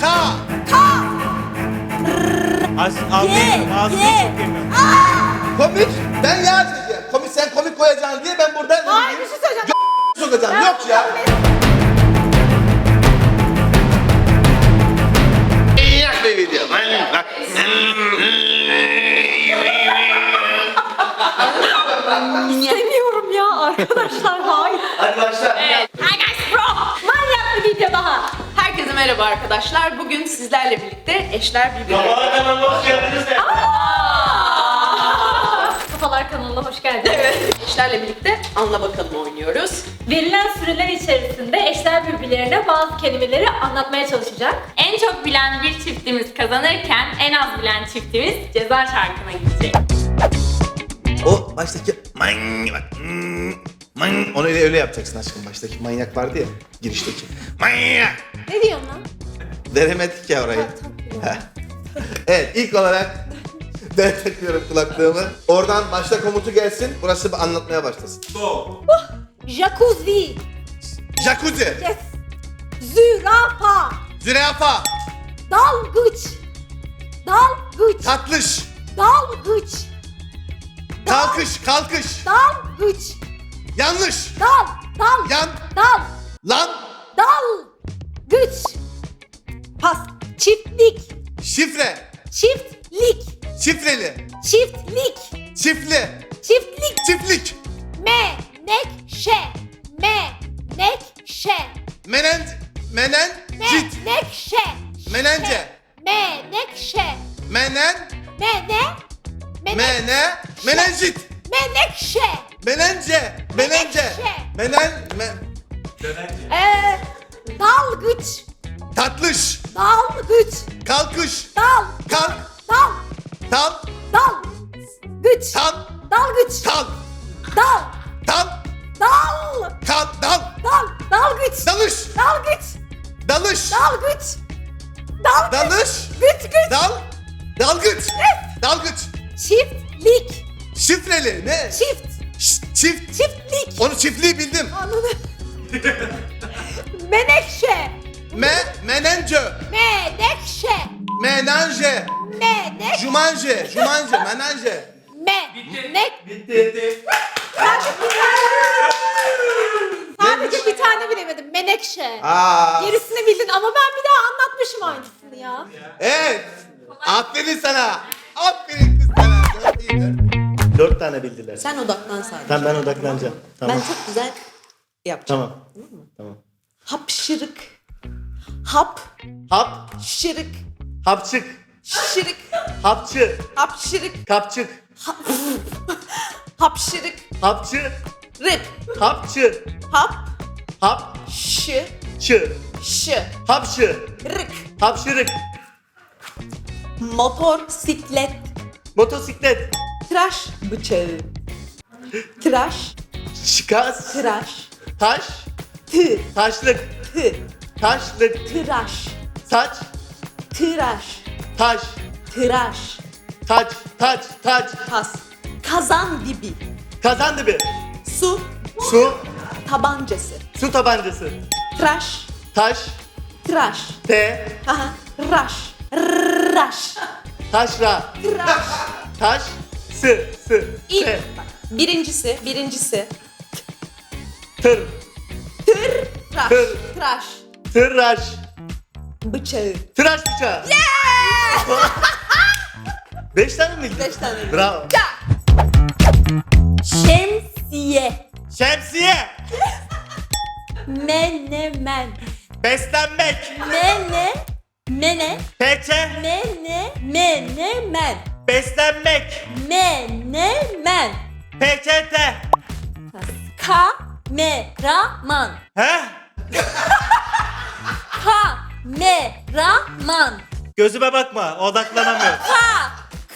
Ka. Az, anlıyorum. Ağzını ye. çok yemiyorum. Komik. Ben yaz diyeceğim. Komik sen komik koyacaksın diye ben burada Hayır bir şey söyleyeceğim. sokacağım. Yok ya. Manyak bir video. Manyak. İstemiyorum ya arkadaşlar hayır. Hadi başla. Hi guys bro. Manyak bir video daha. Herkese merhaba arkadaşlar. Bugün sizlerle birlikte eşler birbirine... Bana kanalına hoş geldiniz de. Kafalar kanalına hoş geldiniz. Evet. Eşlerle birlikte anla bakalım oynuyoruz. Verilen süreler içerisinde eşler birbirlerine bazı kelimeleri anlatmaya çalışacak. En çok bilen bir çiftimiz kazanırken en az bilen çiftimiz ceza şarkına gidecek. O baştaki manyak. hmm, Man, onu öyle, öyle yapacaksın aşkım baştaki manyak vardı ya girişteki. Manyak. Ne diyorsun lan? Veremedik ya orayı. evet ilk olarak ben takıyorum kulaklığımı. Oradan başta komutu gelsin. Burası bir anlatmaya başlasın. Jacuzzi. Jacuzzi, Yes. Zürafa. zürafa, Dalgıç. Dalgıç. tatlış, Dalgıç. kalkış, kalkış, Dalgıç. Yanlış, Dal. Dal. yan, Dal. lan, Dal. Güç. Pas. Çiftlik. şifre, Çiftlik. şifreli, Çiftlik. çiftli, Çiftlik. çiftlik, Menekşe. Menekşe. menen, menen, cit, Menekşe. menence, Menekşe. menen, Mene. Mene. mene, menenjit, Menekşe. Menence, menence, menen, me, Ee, dalgıç. tatlış, Dalgıç. kalkış, Dal. kalk, Dal. tal, Dal. Güç. tal, Dalgıç. tal, Dal. tal, Dal. kal, dal, Dal. Dalgıç. dalış, Dalgıç. dalış, Dalgıç. Dalgıç. dalış, Güç güç. dal, dalgıç, dalgıç, Çiftlik. şifreli, ne? Çift. Çift, Çiftlik. onu çiftliği bildim. Anladın. Menekşe. Me, menence, Menekşe. menanje, Menek. jumanje, jumanje, menanje. Me. Nek. Bitti. Sadece bir tane bilemedim. Menekşe. Aa, Gerisini bildin ama ben bir daha anlatmışım aynısını ya. evet. Aferin sana. Aferin kız sana. Dört, iyi, dört. Dört tane bildiler. Sen odaklan sadece. Tamam ben odaklanacağım. Tamam. Ben çok güzel yapacağım. Tamam. Tamam. Hapşırık. Hap. Hap, Şırık. hapçık, Şırık. hapçı, Hapşırık. kapçık, Hapşırık. hapçı, Rık. hapçı, Hap. hap, Şı. çı, Şı. hapşı, Rık. hapşırık, Motosiklet. motosiklet, Tıraş bıçağı. Tıraş. şikas, Tıraş. taş, Tı. taşlık, Tı. taşlık, Tıraş. saç, Tıraş. taş, Tıraş. taç, taç, taç, Tas. Kazan dibi. kazan dibi, Su. su, Tabancası. su tabancası, Tıraş. taş, Tıraş. te, Aha. Raş. Raş. taşra, Tıraş. taş, sı, sı, İlk. Bak, Birincisi. Birincisi. tır, Tıraş. Tır. Tıraş. tıraş, Bıçağı. tıraş bıçağı. Beş tane mi bildin? Beş tane bildim. Bravo. Şemsiye. Şemsiye, Menemen. beslenmek, Mene. Mene. peçe, Mene. Menemen. Beslenmek, Menemen. peçete. Kameraman. He? Kameraman. Gözüme bakma. Odaklanamıyorum. Ka.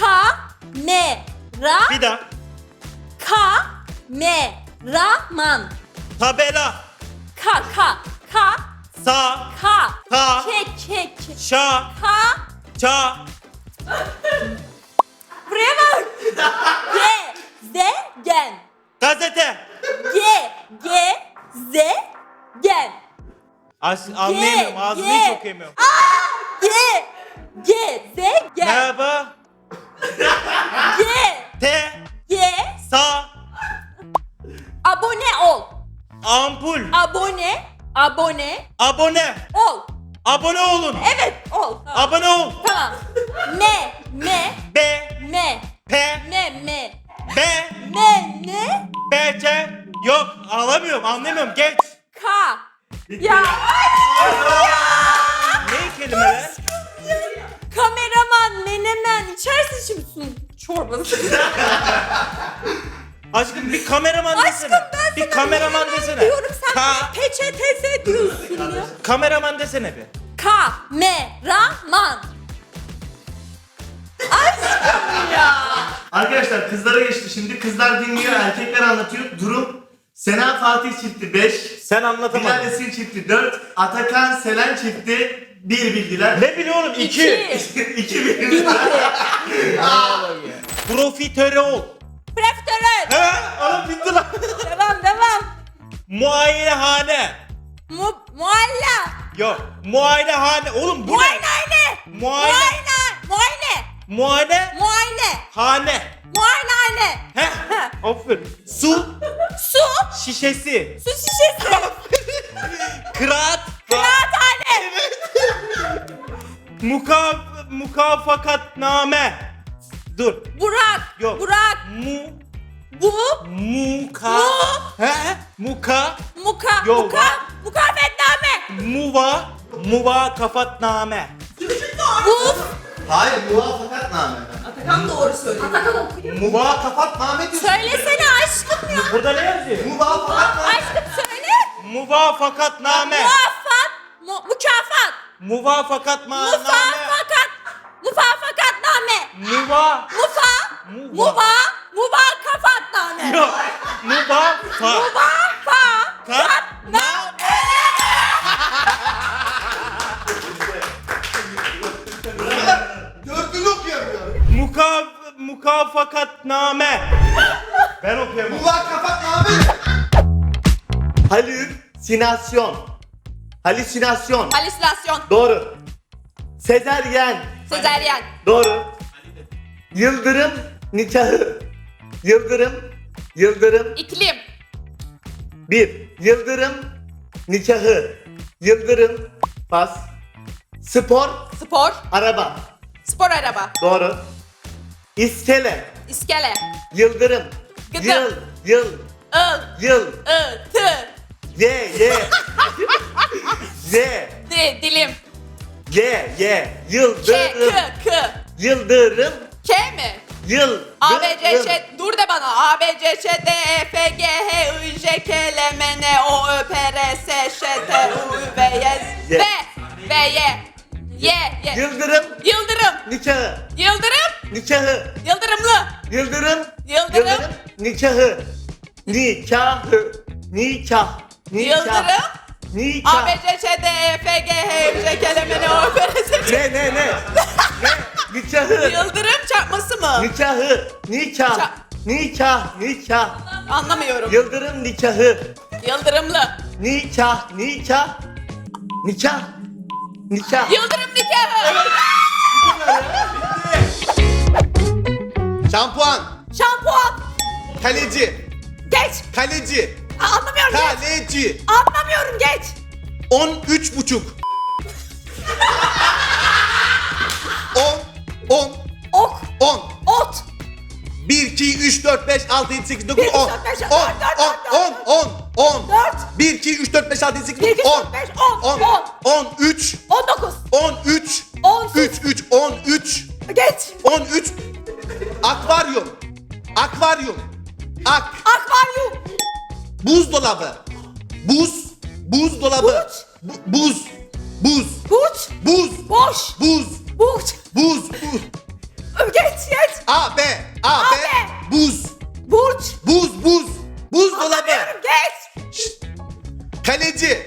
Kamera. Bir daha. Kameraman. Tabela. Ka ka ka Sa. ka. Ka. Ke ke ke. Şa. Ka. Ça. Buraya bak. Ge. Ze. Gen. Gazete. Ge. Ge. Ze. Gen. As anlayamıyorum. Ağzını G. hiç okuyamıyorum. G. G. Z. G. Merhaba. G. T. G. Sa. Abone ol. Ampul. Abone. Abone Abone. ol. Abone olun. Evet kameraman desene bir. Kameraman. Aşkım ya. Arkadaşlar kızlara geçti şimdi. Kızlar dinliyor, erkekler anlatıyor. Durum Sena Fatih çifti 5, Sen Bilal anlatamadın. Esin çifti 4, Atakan Selen çifti 1 bildiler. Ne biliyorum? İki. 2 bildiler. Profiterol. Preftörel. He? Oğlum bitti lan. Devam devam. Muayenehane. Mu mualla. Yok. Muayenehane. Oğlum bu ne? Muayenehane. Muayene. Muayene. Muayene. Muayene. Hane. Muayenehane. He? Aferin. Su Su. şişesi. Su şişesi. Kıraat. Kıraathane. Muka mukafakatname. Dur. Burak. Yok. Burak. Mu Bu. muka. Mu. He? Muka. Muka. Yok. Muka. Mukafetname. Muva. Muva kafatname. Bu. Hayır muvafakatname. Atakan doğru söylüyor. Muvafakatname diyorsun. Söylesene aşkım ya. Burada ne yazıyor? Muvafakatname. Aşkım söyle. Muvafakatname. Muvaffak. Mu mükafat. Muvafakatname. Mufafakat. Mufafakatname. Muva. Mufa. Muva. Muba kafatname. Yok. Muva. Fa. Halüsinasyon. Halüsinasyon. Halüsinasyon. Doğru. Sezeryen. Sezeryen. Doğru. Yıldırım nikahı. Yıldırım. Yıldırım. İklim. Bir. Yıldırım nikahı. Yıldırım. Pas. Spor. Spor. Araba. Spor araba. Doğru. İskele. İskele. Yıldırım. Gıdım. Yıl. Yıl. Il. Yıl. I. T. Ye. Ye. ye. D. Dilim. Ye. Ye. K. Yıldırım. K. K. Yıldırım. K mi? Yıl. A, B, C, Ş. Dur de bana. A, B, C, Ş, D, E, F, G, H, I, J, K, L, M, N, O, Ö, P, R, S, Ş, T, U, V, Y, Ye. B, B, Y. Y, Y. Yıldırım. Yıldırım. Nikahı. Yıldırım. Nikahı. Yıldırımlı. Yıldırım. Yıldırım. Nikahı. Nikahı. Nikah. Nikah. Yıldırım. Nikah. A, B, C, Ş, D, E, F, G, H, I, J, K, L, M, N, O, P, R, S, Ş. Ne ne ne? ne? Nikahı. Yıldırım çarpması mı? Nikahı. Nikah. Ça- Nikah. Nikah. Anlamıyorum. Yıldırım nikahı. Yıldırımlı. Nikah. Nikah. Nikah. Nikah. Yıldırım nikahı. Şampuan. Şampuan. Kaleci. Geç. Kaleci. Anlamıyorum geç. Kaleci. Anlamıyorum geç. 13 buçuk. 10 10 Ok. 10 Ot. 1 2 3 4 5 6 7 8 9 Bir, iki, 10 dört, beş, 10 dört, dört, 10 10 10 Dört. 1 2 3 4 5 6 7 8 Bir, iki, 9 10 dört, beş, on, 10 on. 13 19. 13 On. 3 3 13 Geç. 13 Akvaryum. Akvaryum. Ak. Akvaryum. Buzdolabı. Buz. Buzdolabı. Bu- buz. Buz. Burç. Buz. Boş. Buz. Burç. Buz. Buz. Geç geç. A B A A, B B. Buz. Burç. Buz. Buz. Buzdolabı. Anlamıyorum geç. Kaleci.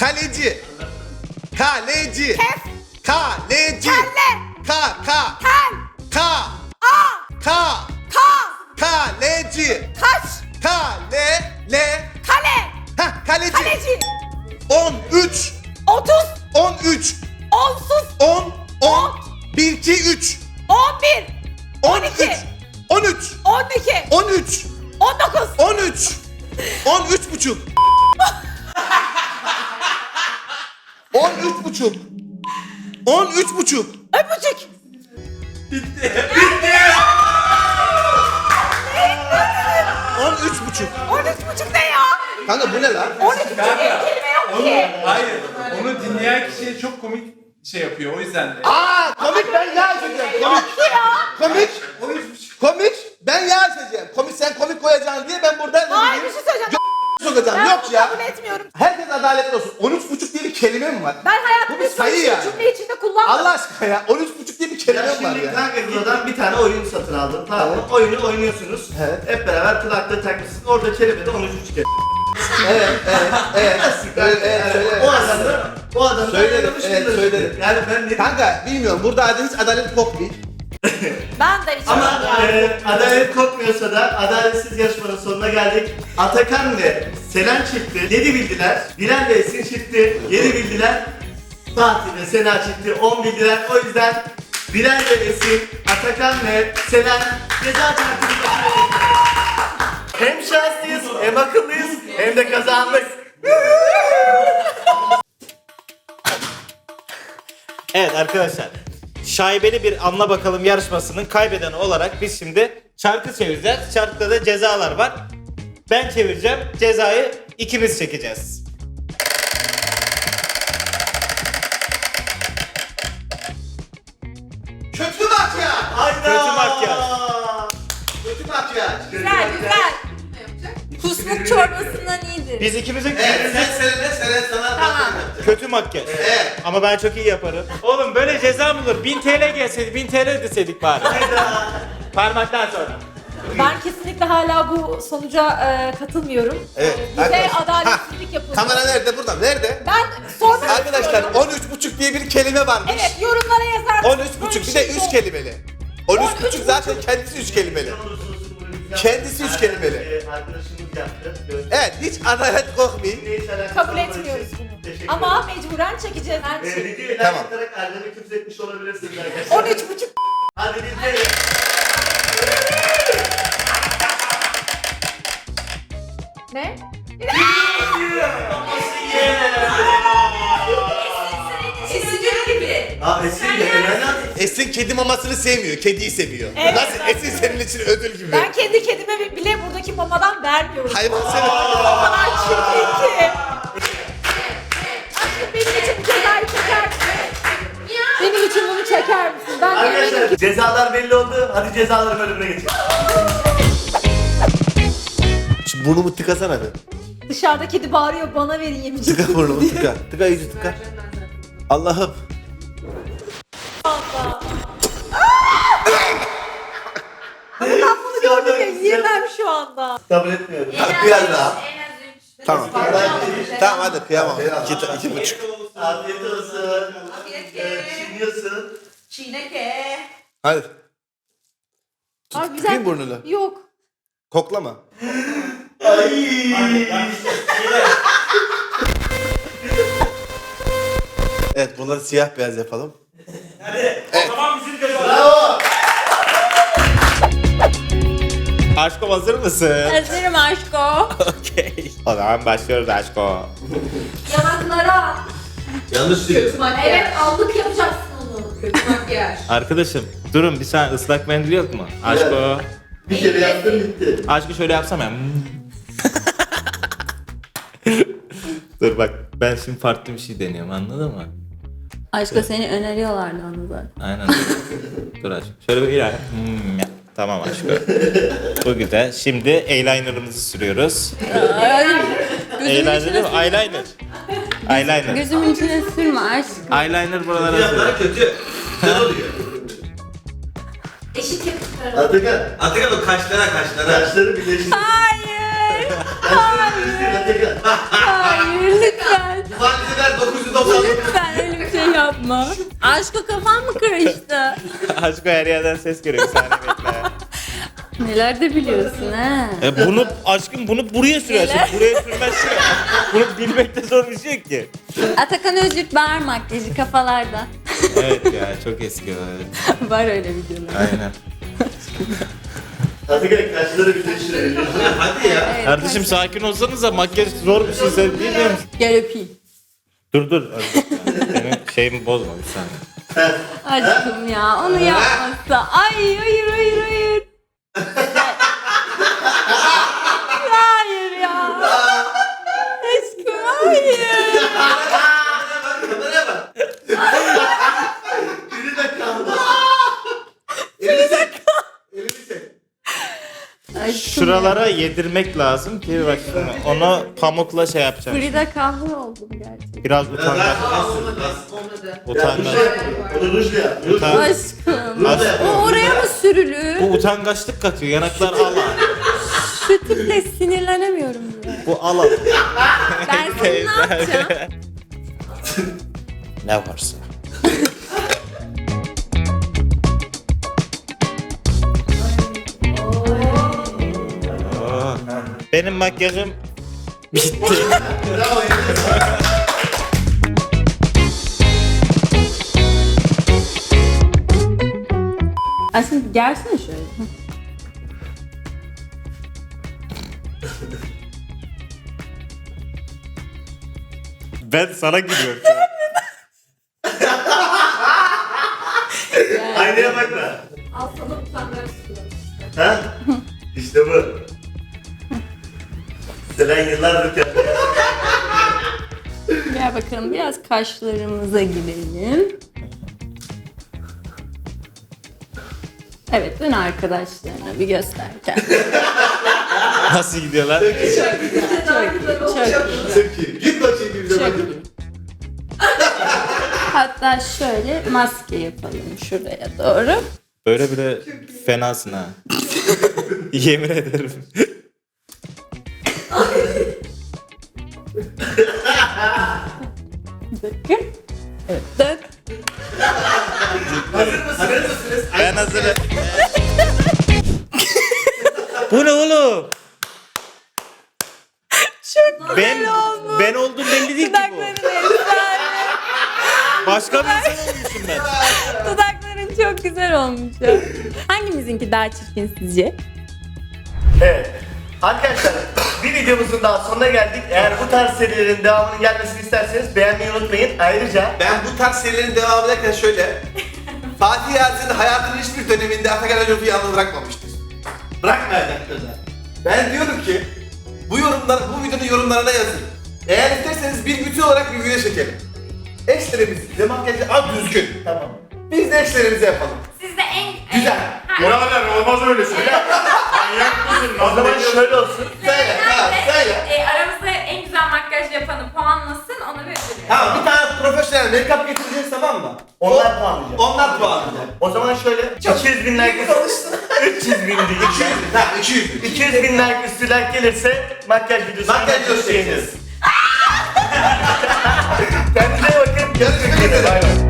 Kaleci. Kaleci. Kef. Kaleci. Kelle. Ka ka Tel. ka A. ka Ka. kaleci. Kaç. Kale le. Kale. ha kaleci. Kaleci. 13 30, 13, 10'suz, 10, 10, 1, 2, 3, 11, 12, 13, 12, 13, 19, 13, 13 buçuk. 13 buçuk. 13 buçuk. öpücük. 13 buçuk. 13 buçuk ne ya? Kanka bu ne lan? 13 buçuk diye kelime yok ki. Hayır. Onu dinleyen kişiye çok komik şey yapıyor o yüzden de. Aa komik ben yağ açacağım. Komik. Komik. Komik. Ben yağ açacağım. Komik sen komik koyacaksın diye ben burada ne Hayır bir şey söyleyeceğim. sokacağım. Ben Yok bunu ya. kabul etmiyorum. Herkes adaletli olsun. 13 buçuk diye bir kelime mi var? Ben hayatımda Bu bir hiç böyle sayı şey yani. cümle içinde kullanmadım. Allah aşkına ya 13 buçuk diye bir kelime Ya mi var şimdi ya? kanka buradan bir tane oyun satın aldım tamam mı? Oyunu oynuyorsunuz. Evet. Hep beraber kulaklığı takmışsınız. Orada kelime de 13 kere. Evet, evet, evet. Evet, evet, söyle. O adam da o adam da Söylerim, yanlış evet, söylerim. Yani ben ne Kanka bilmiyorum burada hiç adalet kokmuyor. Ben de hiç Ama e, adalet kokmuyorsa da adaletsiz yarışmanın sonuna geldik. Atakan ve Selen çıktı. 7 bildiler. Bilal ve Esin çıktı. 7 bildiler. Fatih ve Sena çıktı. 10 bildiler. O yüzden Bilal ve Esin, Atakan ve Selen ceza takibinde Hem şanslıyız, hem akıllıyız, hem de kazandık. Evet arkadaşlar. Şaibeli bir anla bakalım yarışmasının kaybedeni olarak biz şimdi çarkı çevireceğiz. Çarkta da cezalar var. Ben çevireceğim. Cezayı ikimiz çekeceğiz. Kusmuk çorbasından iyidir. Biz ikimizin Evet sen Selen'e Selen sana tamam. kötü makyaj. Evet. Ama ben çok iyi yaparım. Oğlum böyle ceza mı olur? 1000 TL gelseydi 1000 TL ödeseydik bari. Parmaktan sonra. Ben kesinlikle hala bu sonuca e, katılmıyorum. Evet. Bize arkadaşlar. adaletsizlik yapıldı. Kamera nerede? Burada. Nerede? Ben sormak Arkadaşlar istiyorum. 13 buçuk diye bir kelime varmış. Evet yorumlara yazar mısınız? 13 Böyle buçuk bir şey de 3 yok. kelimeli. 13 13 buçuk zaten kendisi 3 kelimeli. Kendisi üç kelimeli. Ee, Arkadaşımız yaptı. Evet hiç adalet kokmuyor. Kabul etmiyoruz bunu. Ama mecburen çekeceğiz her Ee, şeyi. videoyu like Tamam. atarak Erdem'i küfür etmiş olabilirsiniz arkadaşlar. 13 buçuk. Hadi dinleyin. Ne? Gibi. Aa Esin de önemli. Esin kedi mamasını sevmiyor, kediyi seviyor. Evet. Nasıl? Esin senin için ödül gibi. Ben kendi kedime bile buradaki mamadan vermiyorum. Hayvan seni. O kadar çirkin ki. Aşkım benim için bu cezayı çeker misin? Benim için bunu çeker misin? Ben eminim Arkadaşlar ki cezalar belli oldu. Hadi cezalar bölümüne geçelim. Şu burnumu tıkasana be. dışarıda kedi bağırıyor bana verin yemeyecek. Tıka burnumu tıka. Tıka iyice tıka. Allah'ım. Kabul etmiyorum. Biraz daha. En az 3. Tamam. Tamam hadi kıyamam. İki, iki buçuk. Afiyet olsun. Afiyet Ee, Çiğniyorsun. Çiğneke. Hadi. Abi Tıkayım burnunu. Yok. Koklama. Evet bunları siyah beyaz yapalım. Tamam bizim ceza. Bravo. Aşko hazır mısın? Hazırım aşko. Okey. O zaman başlıyoruz Aşko. Yanaklara. Yanlış değil. Evet allık yapacaksın onu. Kötü makyaj. Arkadaşım durun bir saniye ıslak mendil yok mu? Aşko. Bir kere yaptın bitti. Aşkı şöyle yapsam ya. Dur bak ben şimdi farklı bir şey deniyorum anladın mı? Aşko seni öneriyorlardı onu zaten. Aynen. Dur aşkım. Şöyle bir ilerle. Hmm. Tamam aşkım. Bu güzel. Şimdi eyelinerımızı sürüyoruz. Eyeliner değil mi? Eyeliner. Eyeliner. Gözümün içine sürme aşkım. Eyeliner buralara sürüyoruz. kötü. Güzel oluyor. Eşit yapıkları. Atakan. Atakan o kaşlara kaşlara. Kaşları birleştir. Hayır. Kaşları birleştir Atakan. Hayır lütfen. Ver 990. Lütfen öyle bir şey yapma. Aşko kafan mı karıştı? Aşkı her yerden ses geliyor. Bir saniye bekle. Neler de biliyorsun ha. E bunu aşkım bunu buraya sürersin. Neler? Buraya sürmezsin. bunu bilmekte zor bir şey ki. Atakan Özgürt bağır makyajı kafalarda. Evet ya çok eski o. Var öyle videolar. Aynen. Atakan kaşları birleştirelim. Hadi ya. Evet, Kardeşim sakin olsanız da makyaj zor bir şey sen değil mi? Gel öpeyim. Dur dur. Benim şeyimi bozma bir saniye. Aşkım ya onu yapmazsa. Ay hayır hayır. hayır ya. Aşkım hayır. Kameraya bak. Biri de kaldı. Elini çek. Elini çek. Aşkım Şuralara yedirmek lazım ki bak şimdi onu pamukla şey yapacağım. Frida kahve oldum gerçekten. Biraz utangaç. Utangaç. Onu rujla yap. Ruj. Utan- Aşkım. Aşkım. O oraya mı sürülür? Bu utangaçlık katıyor. Yanaklar ala. Şu tiple sinirlenemiyorum bile. Bu ala. Ben seni ne yapacağım? ne varsa. Benim makyajım bitti. Bravo. Aşkım gelsene şöyle. ben sana gülüyorum. Aynaya bakma. Al sana utangaç Ha? İşte bu. Selen yıllardır kendi. Gel bakalım biraz kaşlarımıza girelim. Evet dön arkadaşlarına bir göster kendini. Nasıl gidiyorlar? Çok iyi. Çok iyi. Git bakayım bir de Çok bakayım. iyi. Hatta şöyle maske yapalım şuraya doğru. Böyle bile fenasın ha. Yemin ederim. Bir dakika. Evet dön. Hazır mısınız? Ben hazırım. Bu ne oğlum? Çok Ben, ben oldum belli değil ki bu. Dudakların efsane. Başka bir insan olmuşum ben. Dudakların çok güzel olmuş ya. Hangimizinki daha çirkin sizce? Evet. Arkadaşlar bir videomuzun daha sonuna geldik. Eğer bu tarz serilerin devamının gelmesini isterseniz beğenmeyi unutmayın. Ayrıca Ben bu tarz serilerin devam ederken şöyle. Fatih Yasin hayatının hiçbir döneminde Atakan Hoca'yı yalnız bırakmamıştır. Bırakmayacak da. Ben diyorum ki bu yorumlar, bu videonun yorumlarına yazın. Eğer isterseniz bir bütün olarak bir video çekelim. Eşlerimiz, makyajı az düzgün. tamam. Biz de eşlerimizi yapalım. Siz de en... Güzel. Ha, Birader olmaz öyle şey. Manyak mısın? O zaman şöyle olsun. Söyle, tamam, söyle. e, aramızda en güzel makyaj yapanı puanlasın, ödül verelim. Tamam, bir tane profesyonel make-up getireceğiz tamam mı? Onlar puanlayacak. Onlar puanlayacak. O zaman şöyle 200 bin like 300 bin değil. 200 bin, tamam 200 bin. 200 bin like üstü like gelirse makyaj videosu. Makyaj videosu çekeceğiz. Kendinize bakın. Görüşmek üzere. Bay bay.